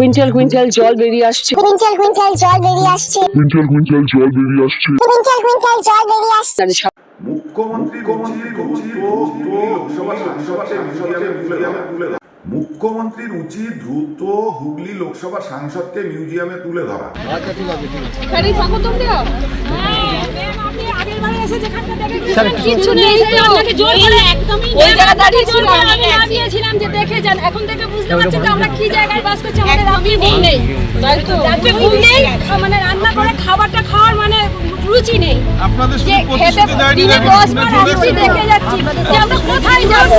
Quintal quintal জল বেরিয়ে আসছে। কুইন্টাল কুইন্টাল জল বেরিয়ে আসছে। কুইন্টাল কুইন্টাল জল বেরিয়ে আসছে। কুইন্টাল কুইন্টাল জল বেরিয়ে আসছে। মুখ্যমন্ত্রী মুখ্যমন্ত্রীর উচিত লোকসভা সাংসদকে মিউজিয়ামে তুলে ধরা। মুখ্যমন্ত্রীর উচিত দ্রুত হুগলি লোকসভা সাংসদকে মিউজিয়ামে তুলে ধরা। এখানেই থাকো তোমরা কিছু নেই আপনাকে জোর করে একদমই ওই জায়গা দাঁড়িয়ে ছিল আমি দাঁড়িয়েছিলাম যে দেখে যান। এখন থেকে বুঝতে পারছি যে আমরা কি জায়গায় বাস করছি আমাদের রাত্রি ঘুম নেই। রাত্রে ঘুম নেই। মানে রান্না করে খাবারটা খাওয়ার মানে রুচি নেই। আপনাদের শুধু খেতে প্রতিশ্রুতি দেয়নি দিনে নাকি? দশ বার আসছি দেখে যাচ্ছি। যে আমরা কোথায় যাব?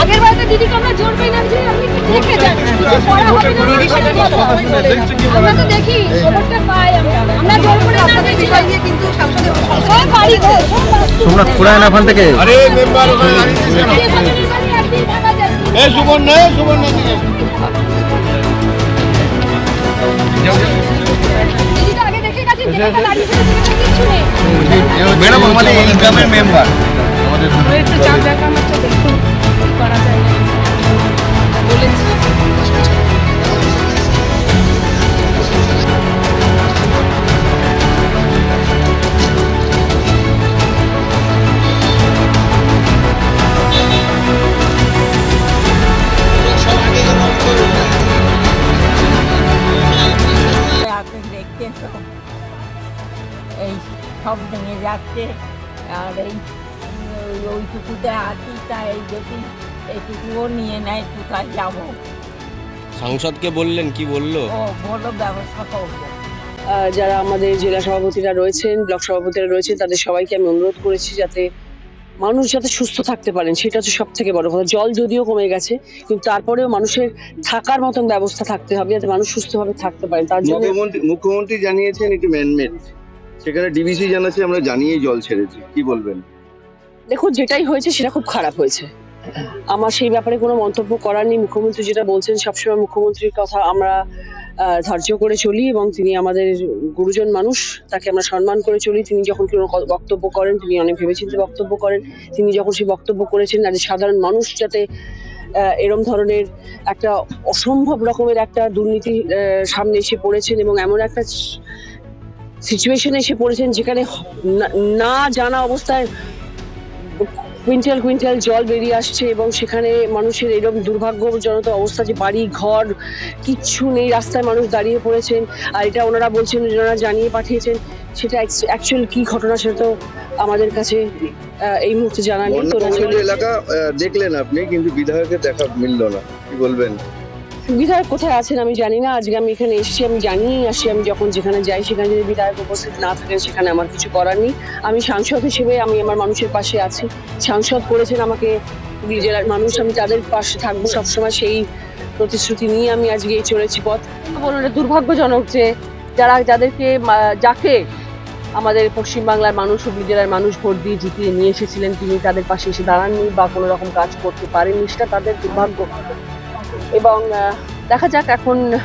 আগের বার তো দিদিকে আমরা জোর করে নামছি আপনি দেখে যান। কিছু হবে না দিদির সাথে কথা হবে। দেখছি কি আমরা তো দেখি খবরটা পাই আমরা। আমরা জোর করে না দেখি। কিন্তু তোমরা ফুরায় না ওখান থেকে? আরে মেম্বার ওখানে সুবর্ণ সুবর্ণ ম্যাডাম আমাদের ইনকামের মেম্বার আমাদের যাচ্ছে আর এই ওই- ওইটুকুতে আছি তাই যদি এইটুকুও নিয়ে নেয় কোথায় যাব। সাংসদকে বললেন কি বলল? ও বলো ব্যবস্থা করব। যারা আমাদের জেলা সভাপতিরা রয়েছেন ব্লক সভাপতিরা রয়েছেন তাদের সবাইকে আমি অনুরোধ করেছি যাতে মানুষ যাতে সুস্থ থাকতে পারেন সেটা হচ্ছে সব থেকে বড় কথা। জল যদিও কমে গেছে কিন্তু তারপরেও মানুষের থাকার মতন ব্যবস্থা থাকতে হবে যাতে মানুষ সুস্থভাবে থাকতে পারেন তার জন্য মুখ্যমন্ত্রী মুখ্যমন্ত্রী জানিয়েছেন এটি ম্যানমেড সেখানে ডিবিসি জানাচ্ছে, আমরা জানিয়েই জল ছেড়েছি। কি বলবেন? দেখুন, যেটাই হয়েছে সেটা খুব খারাপ হয়েছে। আমার সেই ব্যাপারে কোনো মন্তব্য করার নেই। মুখ্যমন্ত্রী যেটা বলছেন, সবসময় মুখ্যমন্ত্রীর কথা আমরা ধার্য করে চলি এবং তিনি আমাদের গুরুজন মানুষ, তাকে আমরা সম্মান করে চলি। তিনি যখন কোনো বক্তব্য করেন, তিনি অনেক ভেবেচিন্তে বক্তব্য করেন। তিনি যখন সেই বক্তব্য করেছেন আর সাধারণ মানুষ যাতে এরম ধরনের একটা অসম্ভব রকমের একটা দুর্নীতি সামনে এসে পড়েছেন এবং এমন একটা সিচুয়েশনে এসে পড়েছেন যেখানে না- জানা অবস্থায় কুইন্টাল কুইন্টাল জল বেরিয়ে আসছে এবং সেখানে মানুষের এরকম দুর্ভাগ্যজনক অবস্থা যে বাড়ি ঘর কিচ্ছু নেই রাস্তায় মানুষ দাঁড়িয়ে পড়েছেন। আর এটা ওনারা বলছেন ওনারা জানিয়ে পাঠিয়েছেন। সেটা অ্যাকচুয়াল কি ঘটনা সেটা তো আমাদের কাছে এই মুহূর্তে জানা নেই। এলাকা দেখলেন আপনি কিন্তু বিধায়কের দেখা মিললো না। কি বলবেন? বিধায়ক কোথায় আছেন আমি জানি না। আজকে আমি এখানে এসেছি, আমি জানিয়েই আসি, আমি যখন যেখানে যাই সেখানে যদি বিধায়ক উপস্থিত না থাকেন সেখানে আমার কিছু করার নেই। আমি সাংসদ হিসেবে আমি আমার মানুষের পাশে আছি। সাংসদ করেছেন আমাকে জেলার মানুষ, আমি তাদের পাশে থাকব সবসময় সেই প্রতিশ্রুতি নিয়ে আমি আজকে এই চলেছি পথ। বলুন দুর্ভাগ্যজনক যে যারা যাদেরকে যাকে আমাদের পশ্চিমবাংলার মানুষ হুগলি জেলার মানুষ ভোট দিয়ে জিতিয়ে নিয়ে এসেছিলেন, তিনি তাদের পাশে এসে দাঁড়াননি বা কোনো রকম কাজ করতে পারেননি, সেটা তাদের দুর্ভাগ্য। এবং আহ, দেখা যাক এখন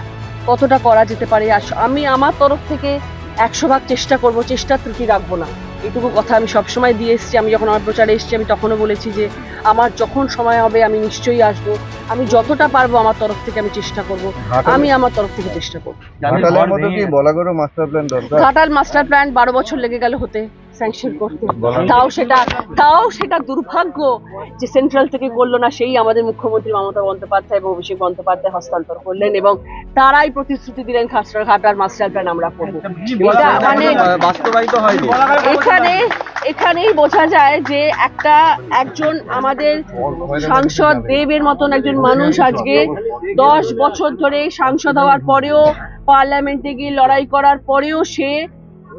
কতটা করা যেতে পারে। আস- আমি আমার তরফ থেকে একশো ভাগ চেষ্টা করব চেষ্টার ত্রুটি রাখব না। এটুকু কথা আমি সবসময় দিয়ে এসেছি। আমি যখন আমার প্রচারে এসেছি আমি তখনও বলেছি যে আমার যখন সময় হবে আমি নিশ্চয়ই আসব। আমি যতটা পারব আমার তরফ থেকে আমি চেষ্টা করব। আমি আমার তরফ থেকে চেষ্টা করব। ঘাটালের মতো কি বলাগড় মাস্টার প্ল্যান দরকার? ঘাটাল মাস্টার প্ল্যান বারো বছর লেগে গেল হতে। স্যাংশন করতে। তাও সেটা তাও সেটা দুর্ভাগ্য যে সেন্ট্রাল থেকে করল না সেই আমাদের মুখ্যমন্ত্রী মমতা বন্দ্যোপাধ্যায় এবং অভিষেক বন্দ্যোপাধ্যায় হস্তান্তর করলেন এবং তারাই প্রতিশ্রুতি দিলেন খাসড়া ঘাটার মাস্টার প্ল্যান আমরা করব। এটা মানে এখানে এখানেই বোঝা যায় যে একটা একজন আমাদের সাংসদ দেবের মতন একজন মানুষ আজকে দশ বছর ধরে সাংসদ হওয়ার পরেও পার্লামেন্টে গিয়ে লড়াই করার পরেও সে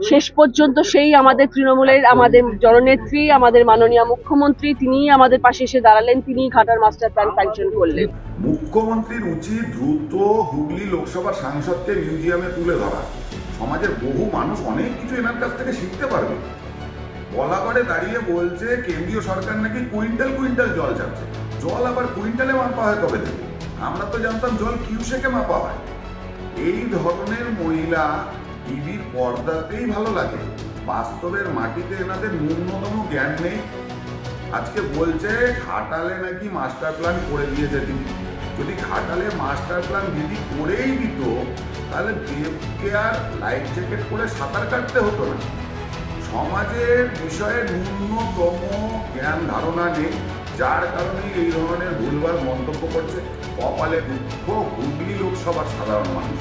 শেষ পর্যন্ত সেই আমাদের তৃণমূলের, আমাদের জননেত্রী, আমাদের মাননীয় মুখ্যমন্ত্রী তিনি আমাদের পাশে এসে দাঁড়ালেন তিনি ঘাটার মাস্টার প্ল্যান স্যাংশন করলেন। মুখ্যমন্ত্রীর উচিত দ্রুত হুগলি লোকসভা সাংসদকে মিউজিয়ামে তুলে ধরা। সমাজের বহু মানুষ অনেক কিছু এনার কাছ থেকে শিখতে পারবে। বলাগড়ে দাঁড়িয়ে বলছে, কেন্দ্রীয় সরকার নাকি কুইন্টাল কুইন্টাল জল ছাড়ছে জল আবার কুইন্টালে মাপা হয় কবে থেকে? আমরা তো জানতাম জল কিউসেকে মাপা হয়। এই ধরনের মহিলা টিভির পর্দাতেই ভালো লাগে। বাস্তবের মাটিতে এনাদের ন্যূনতম জ্ঞান নেই। আজকে বলছে ঘাটালে নাকি মাস্টার প্ল্যান করে দিয়েছে তিনি। যদি ঘাটালে মাস্টার প্ল্যান বিধি করেই দিত, তাহলে দেবকে আর লাইফ জ্যাকেট পরে সাঁতার কাটতে হতো না। সমাজের বিষয়ে ন্যূনতম জ্ঞান ধারণা নেই, যার কারণে এই ধরনের ভুলভাল মন্তব্য করছে। কপালে দুঃখ, হুগলি লোকসভার সাধারণ মানুষ।